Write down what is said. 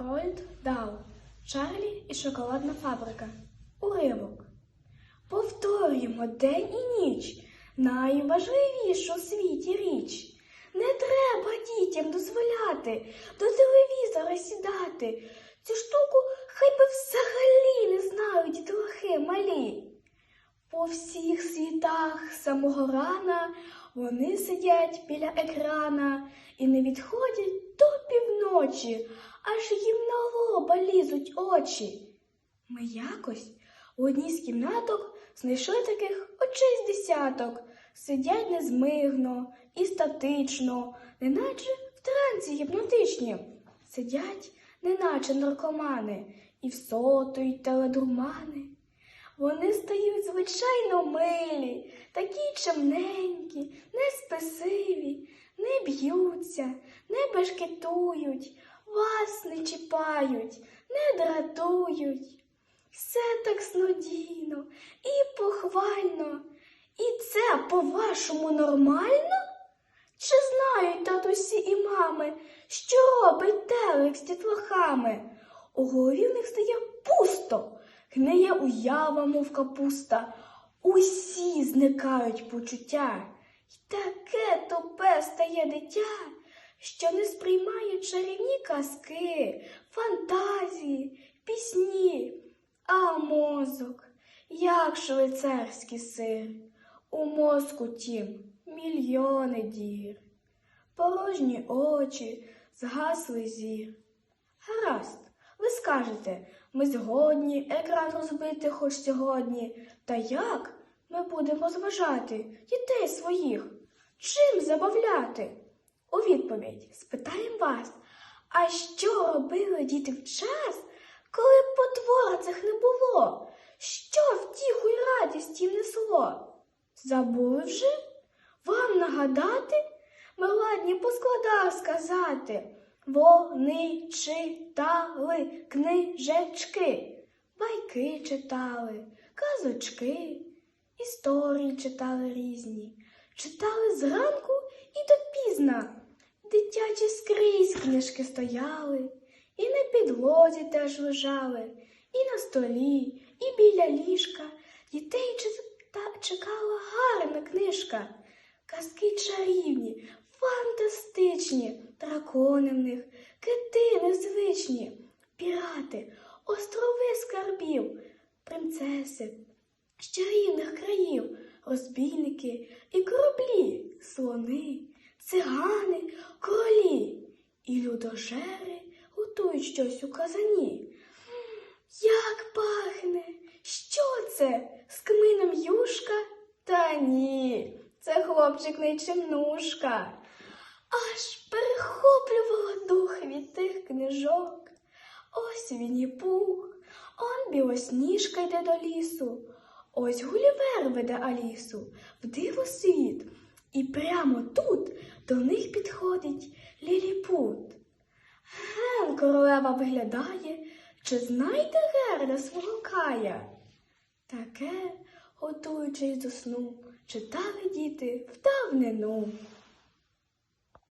Рольд Дал. Чарлі і шоколадна фабрика. Уривок. Повторюємо день і ніч. Найважливішу у світі річ. Не треба дітям дозволяти до телевізора сідати. Цю штуку хай би взагалі не знають дітлахи малі. По всіх світах самого рана вони сидять біля екрана і не відходять півночі, аж їм на лоба лізуть очі. Ми якось у одній з кімнаток знайшли таких очей з десяток, сидять незмигно і статично, неначе в трансі гіпнотичні, сидять, неначе наркомани, і всотують теледурмани. Вони стають звичайно милі, такі чемненькі, не спесиві, не б'ються, не бешкетують, вас не чіпають, не дратують. Все так снодійно і похвально. І це, по-вашому, нормально? Чи знають татусі і мами, що робить телек з дітлахами? У голові в них стає пусто, гниє уява, мов капуста. Усі зникають почуття. І таке тупе стає дитя, що не сприймає чарівні казки, фантазії, пісні, а мозок, як швейцарський сир. У мозку тім мільйони дір, порожні очі, згасли зір. Гаразд, ви скажете, ми згодні екран розбити хоч сьогодні. Та як ми будемо зважати дітей своїх? Чим забавляти? У відповідь спитаємо вас, а що робили діти в час, коли потвора цих не було? Що втіху й радість їм несло? Забули вже? Вам нагадати? Ми ладні по складах сказати. Вони читали книжечки, байки читали, казочки, історії читали різні, читали зранку і допізна. Дитячі скрізь книжки стояли, і на підлозі теж лежали, і на столі, і біля ліжка. Дітей чекала гарна книжка. Казки чарівні, фантастичні, дракони в них, кити незвичні, пірати, острови скарбів, принцеси, з чарівних країв, розбійники і кораблі, слони, цигани, королі і людожери готують щось у казані. Як пахне? Що це? З кмином юшка? Та ні, це хлопчик не чимнушка. Аж перехоплювала дух від тих книжок. Ось він пух, он білосніжка йде до лісу. Ось Гулівер веде Алісу в диво світ. І прямо тут до них підходить Ліліпут. Ген королева виглядає, чи знайде Герда свого кая? Таке, готуючись до сну, читали діти в давнину.